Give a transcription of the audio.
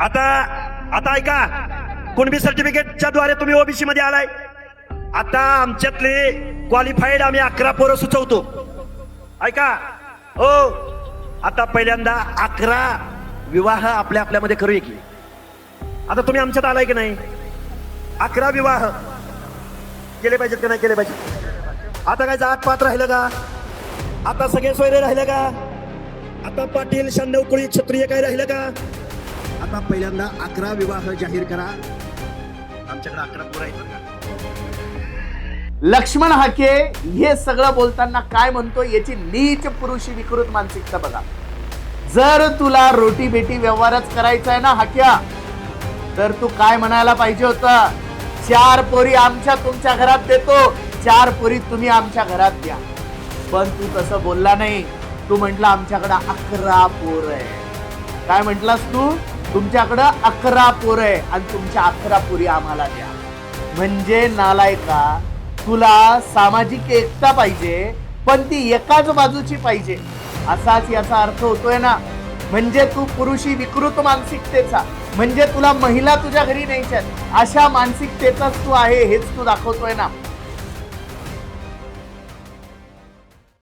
आता आता ऐका कुणबी सर्टिफिकेटच्या द्वारे तुम्ही ओबीसी मध्ये आलाय? आता आमच्यातले क्वालिफाईड आम्ही अकरा पोरं सुचवतो. ऐका ओ आता पहिल्यांदा अकरा विवाह आपल्या आपल्यामध्ये करूया की. आता तुम्ही आमच्यात आलाय की नाही? अकरा विवाह. केले पाहिजेत का नाही केले पाहिजे आता काय जात पात राहिलं का? आता सगळे सोयरे राहिलं का? आता पाटील शांडव कुळी क्षत्रिय काय राहिलं का? आता पहिल्यांदा अकरा विवाह जाहीर करा. आमच्याकडे अकरा पोरं आहेत लक्ष्मण हाके हे सगळं बोलताना काय म्हणतो याची नीच पुरुषी विकृत मानसिकता बघा. जर तुला रोटी बेटी व्यवहारच करायचा आहे ना हाक्या तर तू काय म्हणायला पाहिजे होता? चार पोरी आमच्या तुमच्या घरात देतो चार पोरी तुम्ही आमच्या घरात द्या. पण तू तसं बोलला नाही. तू म्हंटला आमच्याकडं अकरा पोर आहे काय म्हंटलास तू? तुमच्याकडं अकरा पोरं आहे आणि तुमच्या अकरा पोरी आम्हाला द्या. म्हणजे नालायका तुला सामाजिक एकता पाहिजे पण ती एकाच बाजूची पाहिजे. असाच याचा अर्थ होतोय ना. म्हणजे तू पुरुषी विकृत मानसिकतेचा. म्हणजे तुला महिला तुझ्या घरी न्यायच्यात. अशा मानसिकतेचाच तू आहे हेच तू दाखवतोय ना.